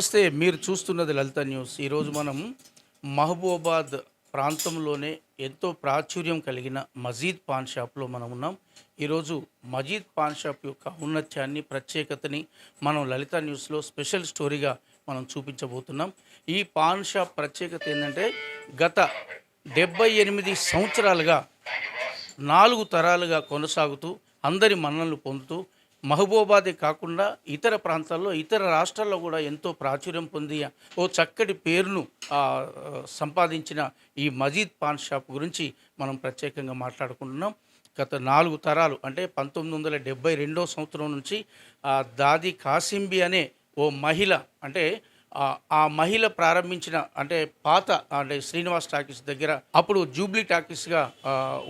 నమస్తే మీరు చూస్తున్నది లలిత న్యూస్. ఈరోజు మనం మహబూబాబాద్ ప్రాంతంలోనే ఎంతో ప్రాచుర్యం కలిగిన మజీద్ పాన్ షాప్లో మనం ఉన్నాం. ఈరోజు మజీద్ పాన్ షాప్ యొక్క ఔన్నత్యాన్ని ప్రత్యేకతని మనం లలిత న్యూస్లో స్పెషల్ స్టోరీగా మనం చూపించబోతున్నాం. ఈ పాన్ షాప్ ప్రత్యేకత ఏంటంటే గత డెబ్బై ఎనిమిది సంవత్సరాలుగా నాలుగు తరాలుగా కొనసాగుతూ అందరి మన్నలు పొందుతూ మహబూబాదే కాకుండా ఇతర ప్రాంతాల్లో ఇతర రాష్ట్రాల్లో కూడా ఎంతో ప్రాచుర్యం పొంది ఓ చక్కటి పేరును సంపాదించిన ఈ మజీద్ పాన్ షాప్ గురించి మనం ప్రత్యేకంగా మాట్లాడుకుంటున్నాం. గత నాలుగు తరాలు అంటే పంతొమ్మిది వందల డెబ్బై రెండో సంవత్సరం నుంచి ఆ దాది కాసింబి అనే ఓ మహిళ అంటే ఆ మహిళ ప్రారంభించిన అంటే పాత అంటే శ్రీనివాస్ టాకీస్ దగ్గర అప్పుడు జూబ్లీ టాకీస్గా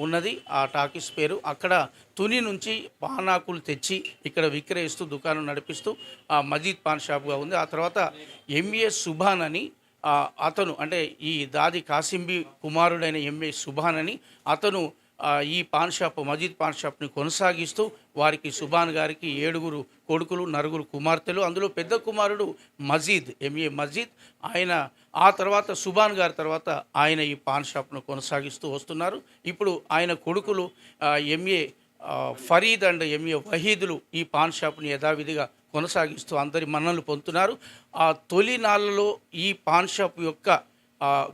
ఉన్నది ఆ టాకీస్ పేరు. అక్కడ తుని నుంచి పానాకులు తెచ్చి ఇక్కడ విక్రయిస్తూ దుకాణం నడిపిస్తూ ఆ మజీద్ పాన్ షాప్గా ఉంది. ఆ తర్వాత ఎంఏ సుభాన్ అని అతను అంటే ఈ దాది కాసింబి కుమారుడైన ఎంఏ సుభాన్ అని అతను ఈ పాన్ షాప్ మజీద్ పాన్ షాప్ని కొనసాగిస్తూ వారికి సుబాన్ గారికి ఏడుగురు కొడుకులు నలుగురు కుమార్తెలు అందులో పెద్ద కుమారుడు మజీద్ ఎంఏ మజీద్. ఆయన ఆ తర్వాత సుభాన్ గారి తర్వాత ఆయన ఈ పాన్ షాప్ను కొనసాగిస్తూ వస్తున్నారు. ఇప్పుడు ఆయన కొడుకులు ఎంఏ ఫరీద్ అండ్ ఎంఏ వహీదులు ఈ పాన్ షాప్ని యథావిధిగా కొనసాగిస్తూ అందరి మన్నలు పొందుతున్నారు. ఆ తొలి నాళ్ళలో ఈ పాన్ షాప్ యొక్క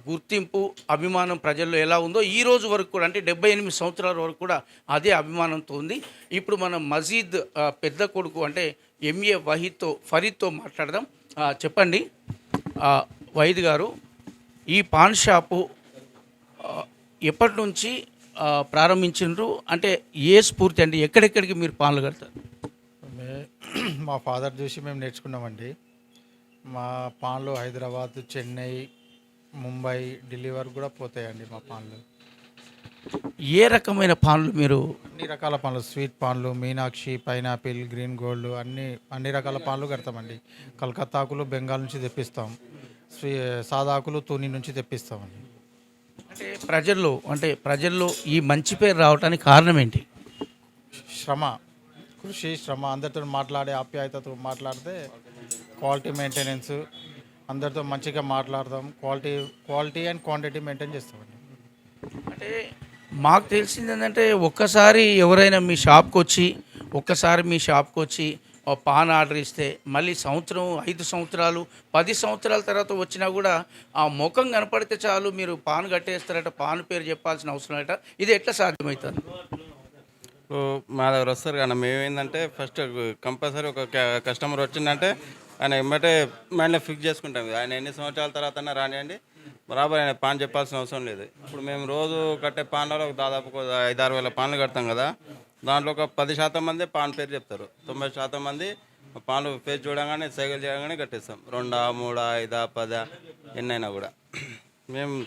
గుర్తింపు అభిమానం ప్రజల్లో ఎలా ఉందో ఈ రోజు వరకు కూడా అంటే డెబ్బై ఎనిమిది సంవత్సరాల వరకు కూడా అదే అభిమానంతో ఉంది. ఇప్పుడు మనం మజీద్ పెద్ద కొడుకు అంటే ఎంఏ వహీద్తో ఫరీద్తో మాట్లాడదాం. చెప్పండి. ఆ, వహీద్ గారు ఈ పాన్ షాపు ఎప్పటి నుంచి ప్రారంభించు ప్రారంభించిండ్రు? అంటే ఏ స్ఫూర్తి అండి? ఎక్కడెక్కడికి మీరు పాన్లు కడతారు? మా ఫాదర్ చూసి మేము నేర్చుకున్నామండి. మా పాన్లు హైదరాబాద్ చెన్నై ముంబై ఢిల్లీ వరకు కూడా పోతాయండి మా పాన్లు. ఏ రకమైన పాన్లు మీరు అన్ని రకాల పాన్లు స్వీట్ పాన్లు మీనాక్షి పైనాపిల్ గ్రీన్ గోల్డ్ అన్ని అన్ని రకాల పాన్లు కడతామండి. కలకత్తా ఆకులు బెంగాల్ నుంచి తెప్పిస్తాం. స్వీ సాదాకులు తుని నుంచి తెప్పిస్తామండి. అంటే ప్రజల్లో అంటే ప్రజల్లో ఈ మంచి పేరు రావడానికి కారణం ఏంటి? శ్రమ కృషి శ్రమ. అందరితో మాట్లాడే ఆప్యాయతతో మాట్లాడితే క్వాలిటీ మెయింటెనెన్స్ అందరితో మంచిగా మాట్లాడతాం quality quality and quantity maintain చేస్తామండి. అంటే మాకు తెలిసింది ఏంటంటే ఒక్కసారి ఎవరైనా మీ షాప్కి వచ్చి ఒక్కసారి మీ షాప్కి వచ్చి పాన్ ఆర్డర్ ఇస్తే మళ్ళీ సంవత్సరం ఐదు సంవత్సరాలు పది సంవత్సరాల తర్వాత వచ్చినా కూడా ఆ ముఖం కనపడితే చాలు మీరు పాన్ కట్టేస్తారట పాన్ పేరు చెప్పాల్సిన అవసరం అట ఇది ఎట్లా సాధ్యమవుతుంది? మా దగ్గర వస్తారు కానీ మేమేందంటే ఫస్ట్ కంపల్సరీ ఒక కస్టమర్ వచ్చిందంటే ఆయన ఎమ్మటే మైండ్లో ఫిక్స్ చేసుకుంటాం కదా. ఆయన ఎన్ని సంవత్సరాల తర్వాత రానియండి. బరాబర్ ఆయన పాన్ చెప్పాల్సిన అవసరం లేదు. ఇప్పుడు మేము రోజు కట్టే పాన్లలో ఒక దాదాపు ఒక ఐదారు వేల పాన్లు కడతాం కదా. దాంట్లో ఒక పది శాతం మంది పాన్ పేరు చెప్తారు. తొంభై శాతం మంది పాన్లు పేరు చూడగానే సైకిల్ చేయగానే కట్టేస్తాం. రెండా మూడా ఐదా పదా ఎన్నైనా కూడా. మేము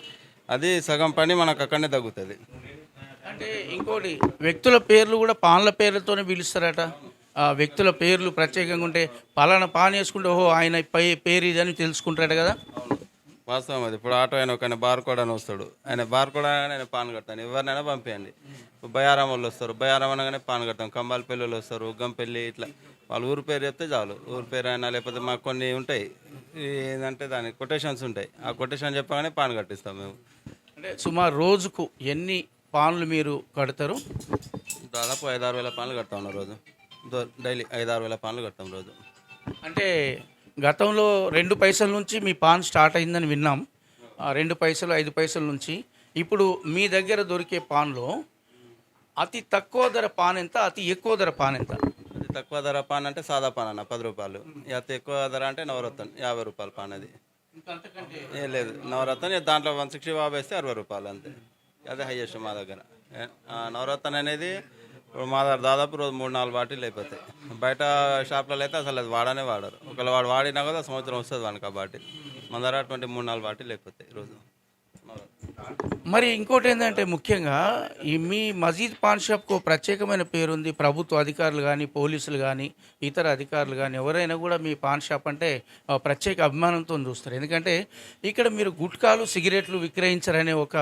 అది సగం పని మనకు అక్కడనే తగ్గుతుంది. అంటే ఇంకోటి వ్యక్తుల పేర్లు కూడా పాన్ల పేర్లతోనే పిలుస్తారట. వ్యక్తుల పేర్లు ప్రత్యేకంగా ఉంటే పలానా పాన్ వేసుకుంటే ఓహో ఆయన పై పేరు ఇది అని తెలుసుకుంటారట కదా? వాస్తవం అది. ఇప్పుడు ఆటో ఆయన ఒక ఆయన బార్కోడ్ అని వస్తాడు. ఆయన బార్కోడ్ అనగానే ఆయన పాన్ కడతాను. ఎవరినైనా పంపేయండి. బయారం వాళ్ళు వస్తారు. బయారం అనగానే పాన్ కడతాం. కంబాలపల్లి వాళ్ళు వస్తారు ఉగ్గంపల్లి ఇట్లా. వాళ్ళు ఊరు పేరు చెప్తే చాలు. ఊరు పేరు అయినా లేకపోతే మాకు కొన్ని ఉంటాయి. ఏంటంటే దాని కొటేషన్స్ ఉంటాయి. ఆ కొటేషన్ చెప్పగానే పాన్ కట్టిస్తాం మేము. అంటే సుమారు రోజుకు ఎన్ని పాన్లు మీరు కడతారు? దాదాపు ఐదారు వేల పాన్లు కడతాం ఉన్నాం రోజు. డైలీ ఐదారు వేల పాన్లు కడతాం రోజు. అంటే గతంలో రెండు పైసల నుంచి మీ పాన్ స్టార్ట్ అయిందని విన్నాం. రెండు పైసలు ఐదు పైసల నుంచి. ఇప్పుడు మీ దగ్గర దొరికే పాన్లో అతి తక్కువ ధర పాన్ ఎంత అతి ఎక్కువ ధర పాన్ ఎంత? అది తక్కువ ధర పాన్ అంటే సాదా పాన్ అన్న పది రూపాయలు. అతి ఎక్కువ ధర అంటే నవరత్న యాభై రూపాయల పాన్ అది. ఏ లేదు. నవరత్న దాంట్లో వన్ సిక్స్టీ బాబు వేస్తే అరవై రూపాయలు అంతే. అదే హైయెస్ట్ మా దగ్గర. నవరత్న అనేది ఇప్పుడు మా దగ్గర దాదాపు రోజు మూడు నాలుగు బాటిల్ అయిపోతాయి. బయట షాప్లలో అయితే అసలు అది వాడనే వాడరు. ఒకవేళ వాడు వాడినా కూడా సంవత్సరం వస్తుంది వానికి ఆ బాటిల్. మన దగ్గర అటువంటి మూడు నాలుగు బాటిల్ అయిపోతాయి రోజు. మరి ఇంకోటి ఏంటంటే ముఖ్యంగా ఈ మీ మజీద్ పాన్ షాప్కు ప్రత్యేకమైన పేరు ఉంది ప్రభుత్వ అధికారులు కానీ పోలీసులు కానీ ఇతర అధికారులు కానీ ఎవరైనా కూడా మీ పాన్ షాప్ అంటే ప్రత్యేక అభిమానంతో చూస్తారు. ఎందుకంటే ఇక్కడ మీరు గుట్కాలు సిగరెట్లు విక్రయించారనే ఒక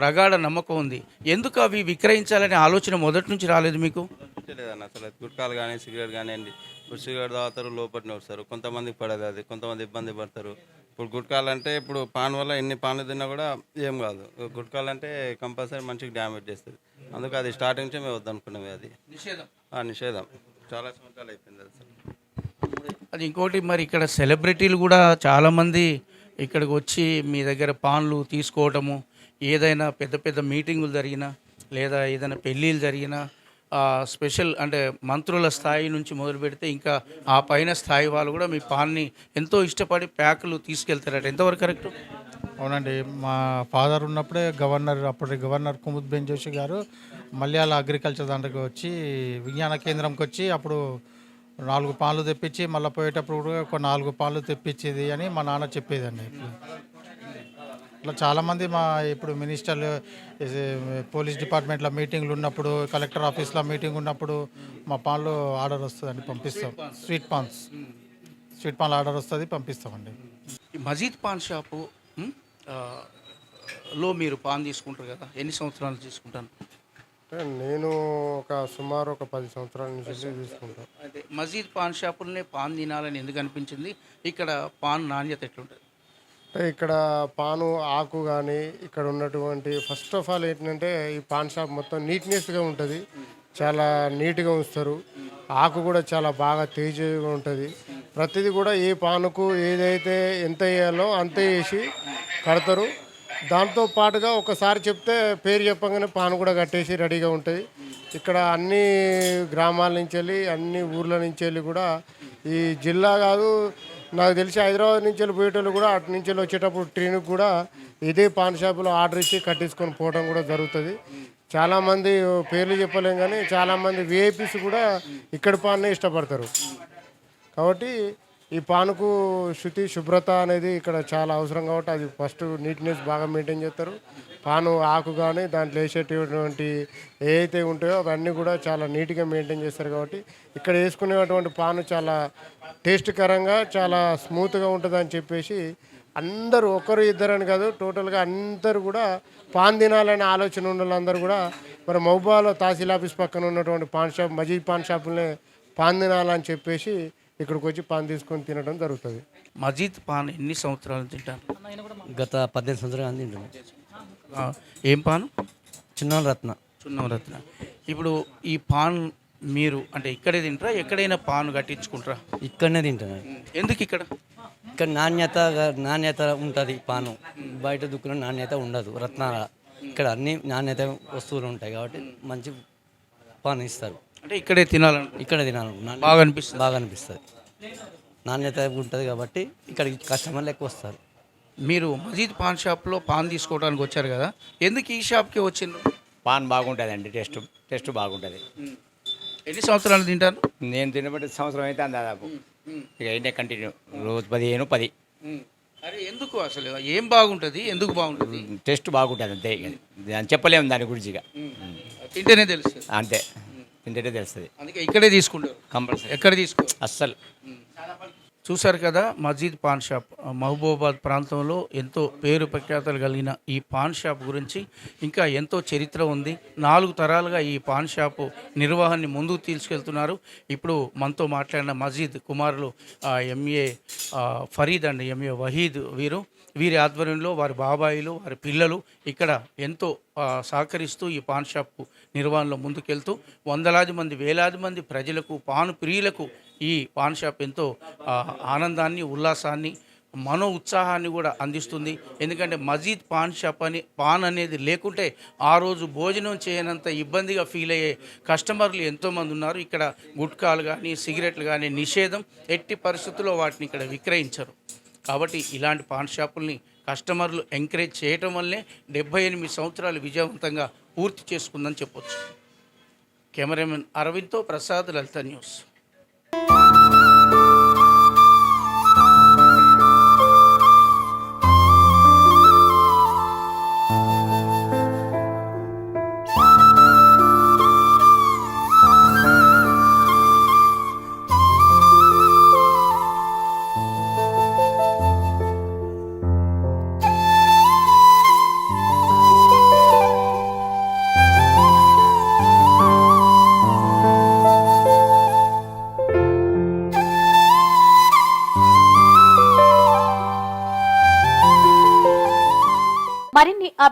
ప్రగాఢ నమ్మకం ఉంది. ఎందుకు అవి విక్రయించాలనే ఆలోచన మొదటి నుంచి రాలేదు మీకు? లేదన్న అసలు గుట్కాలు కానీ సిగరెట్ కానివ్వండి ఇప్పుడు సిగరెట్ తాగుతారు లోపలనే వస్తారు. కొంతమందికి పడదు అది కొంతమంది ఇబ్బంది పడతారు. ఇప్పుడు గుట్కాలంటే ఇప్పుడు పాన్ వల్ల ఎన్ని పాన్లు తిన్నా కూడా ఏం కాదు. గుట్కాలంటే కంపల్సరీ మంచిగా డ్యామేజ్ చేస్తుంది. అందుకే అది స్టార్టింగ్ నుంచే మేము వద్దనుకున్నాం అది. నిషేధం. ఆ నిషేధం. చాలా సంవత్సరాలు అయిపోయింది అది అసలు అది ఇంకోటి మరి ఇక్కడ సెలబ్రిటీలు కూడా చాలామంది ఇక్కడికి వచ్చి మీ దగ్గర పాన్లు తీసుకోవటము ఏదైనా పెద్ద పెద్ద మీటింగులు జరిగినా లేదా ఏదైనా పెళ్ళిళ్ళు జరిగినా స్పెషల్ అంటే మంత్రుల స్థాయి నుంచి మొదలు పెడితే ఇంకా ఆ పైన స్థాయి వాళ్ళు కూడా మీ పాన్ని ఎంతో ఇష్టపడి ప్యాకులు తీసుకెళ్తారట. ఎంతవరకు కరెక్ట్? అవునండి. మా ఫాదర్ ఉన్నప్పుడే గవర్నర్ అప్పటి గవర్నర్ కుముద్ బెన్ జోషి గారు మలయాళ అగ్రికల్చర్ దాంట్లోకి వచ్చి విజ్ఞాన కేంద్రంకి వచ్చి అప్పుడు నాలుగు పాలు తెప్పించి మళ్ళీ పోయేటప్పుడు కూడా ఒక నాలుగు పాలు తెప్పించేది అని మా నాన్న చెప్పేదండి. ఇట్లా చాలామంది మా ఇప్పుడు మినిస్టర్లు పోలీస్ డిపార్ట్మెంట్లో మీటింగ్లు ఉన్నప్పుడు కలెక్టర్ ఆఫీస్లో మీటింగ్ ఉన్నప్పుడు మా పాన్లు ఆర్డర్ వస్తుందండి పంపిస్తాం. స్వీట్ పాన్స్. స్వీట్ పాన్లు ఆర్డర్ వస్తుంది పంపిస్తామండి. ఈ మజీద్ పాన్ షాపు లో మీరు పాన్ తీసుకుంటారు కదా ఎన్ని సంవత్సరాలు తీసుకుంటాను అంటే నేను ఒక సుమారు ఒక పది సంవత్సరాల నుంచి తీసుకుంటాను అదే మజీద్ పాన్ షాపులనే పాన్ తినాలని ఎందుకు అనిపించింది? ఇక్కడ పాన్ నాణ్యత ఎట్లుంటుంది? అంటే ఇక్కడ పాను ఆకు కానీ ఇక్కడ ఉన్నటువంటి ఫస్ట్ ఆఫ్ ఆల్ ఏంటంటే ఈ పాన్ షాప్ మొత్తం నీట్నెస్గా ఉంటుంది. చాలా నీట్గా ఉంచుతారు. ఆకు కూడా చాలా బాగా తేజగా ఉంటుంది. ప్రతిదీ కూడా ఏ పానుకు ఏదైతే ఎంత వేయాలో అంత వేసి కడతారు. దాంతో పాటుగా ఒకసారి చెప్తే పేరు చెప్పగానే పాను కూడా కట్టేసి రెడీగా ఉంటుంది. ఇక్కడ అన్ని గ్రామాల నుంచి వెళ్ళి అన్ని ఊర్ల నుంచి వెళ్ళి కూడా ఈ జిల్లా కాదు నాకు తెలిసి హైదరాబాద్ నుంచి వెళ్ళి పోయేటోళ్ళు కూడా అటు నుంచి వెళ్ళి వచ్చేటప్పుడు ట్రైన్కి కూడా ఇదే పాన్ షాపులో ఆర్డర్ ఇచ్చి కట్టించుకొని పోవడం కూడా జరుగుతుంది. చాలామంది పేర్లు చెప్పలేం కానీ చాలామంది విఐపీస్ కూడా ఇక్కడ పాన్నే ఇష్టపడతారు. కాబట్టి ఈ పానుకు శుతి శుభ్రత అనేది ఇక్కడ చాలా అవసరం కాబట్టి అది ఫస్ట్ నీట్నెస్ బాగా మెయింటైన్ చేస్తారు. పాను ఆకు కానీ దాంట్లో వేసేటటువంటి ఏవైతే ఉంటాయో అవన్నీ కూడా చాలా నీట్గా మెయింటైన్ చేస్తారు కాబట్టి ఇక్కడ వేసుకునేటువంటి పాను చాలా టేస్ట్కరంగా చాలా స్మూత్గా ఉంటుందని చెప్పేసి అందరూ ఒకరు ఇద్దరని కాదు టోటల్గా అందరూ కూడా పాన్ తినాలనే ఆలోచన ఉన్న వాళ్ళందరూ కూడా మరి మౌబాలో తహసీల్ ఆఫీస్ పక్కన ఉన్నటువంటి పాన్ షాప్ మజీద్ పాన్ షాపులనే పాన్ తినాలని చెప్పేసి ఇక్కడికి వచ్చి పాన్ తీసుకొని తినడం జరుగుతుంది. మజీద్ పాన్ ఎన్ని సంవత్సరాలు తింటాను గత పద్దెనిమిది సంవత్సరాలు తింటున్నాం. ఆ, ఏం పాను? చిన్న రత్న. చున్నం రత్న. ఇప్పుడు ఈ పాన్ మీరు అంటే ఇక్కడే తింటారా? ఎక్కడైనా పాన్ కట్టించుకుంటారా? ఇక్కడనే తింటున్నాను ఎందుకు ఇక్కడ? ఇక్కడ నాణ్యత నాణ్యత ఉంటుంది పానం. బయట దుక్కులో నాణ్యత ఉండదు. రత్నాల. ఇక్కడ అన్ని నాణ్యత వస్తువులు ఉంటాయి కాబట్టి మంచి పాన్ ఇస్తారు. అంటే ఇక్కడే తినాలను ఇక్కడ తినాలి నాణ్యత బాగా అనిపిస్తుంది. బాగా అనిపిస్తుంది. నాణ్యత ఉంటుంది కాబట్టి ఇక్కడికి కస్టమర్లు ఎక్కువ వస్తారు. మీరు మజీద్ పాన్ షాప్లో పాన్ తీసుకోవడానికి వచ్చారు కదా ఎందుకు ఈ షాప్కి వచ్చిండ్రు? పాన్ బాగుంటుందండి టేస్ట్ టేస్ట్ బాగుంటుంది. ఎన్ని సంవత్సరాలు తింటారు? నేను తినబట్టి సంవత్సరం అయితే దాదాపు. ఇక ఏంటంటే కంటిన్యూ రోజు పదిహేను పది. అరే ఎందుకు అసలు? ఏం బాగుంటుంది? ఎందుకు బాగుంటుంది? టేస్ట్ బాగుంటుంది అంతే. చెప్పలేము దాని గురించి ఇక. తింటేనే తెలుస్తుంది. అంతే. తింటేనే తెలుస్తుంది. అందుకే ఇక్కడే తీసుకుంటారు. కంపల్సరీ. ఎక్కడ తీసుకో అస్సలు. చూశారు కదా మజీద్ పాన్ షాప్. మహబూబాబాద్ ప్రాంతంలో ఎంతో పేరు ప్రఖ్యాతలు కలిగిన ఈ పాన్ షాప్ గురించి ఇంకా ఎంతో చరిత్ర ఉంది. నాలుగు తరాలుగా ఈ పాన్ షాపు నిర్వహణని ముందుకు తీసుకెళ్తున్నారు. ఇప్పుడు మనతో మాట్లాడిన మజీద్ కుమారులు MA Fareed and MA Waheed వీరు. వీరి ఆధ్వర్యంలో వారి బాబాయిలు వారి పిల్లలు ఇక్కడ ఎంతో సహకరిస్తూ ఈ పాన్ షాప్ నిర్వహణలో ముందుకెళ్తూ వందలాది మంది వేలాది మంది ప్రజలకు పాను ప్రియులకు ఈ పాన్ షాప్ ఎంతో ఆనందాన్ని ఉల్లాసాన్ని మనో ఉత్సాహాన్ని కూడా అందిస్తుంది. ఎందుకంటే మజీద్ పాన్ షాప్ అని పాన్ అనేది లేకుంటే ఆ రోజు భోజనం చేయనంత ఇబ్బందిగా ఫీల్ అయ్యే కస్టమర్లు ఎంతోమంది ఉన్నారు. ఇక్కడ గుట్కాలు కానీ సిగరెట్లు కానీ నిషేధం ఎట్టి పరిస్థితుల్లో వాటిని ఇక్కడ విక్రయించరు. కాబట్టి ఇలాంటి పాన్ షాపుల్ని కస్టమర్లు ఎంకరేజ్ చేయటం వల్లే డెబ్బై ఎనిమిది సంవత్సరాలు విజయవంతంగా పూర్తి చేసుకుందని చెప్పొచ్చు. కెమెరామెన్ అరవింద్తో ప్రసాద్ లలిత న్యూస్.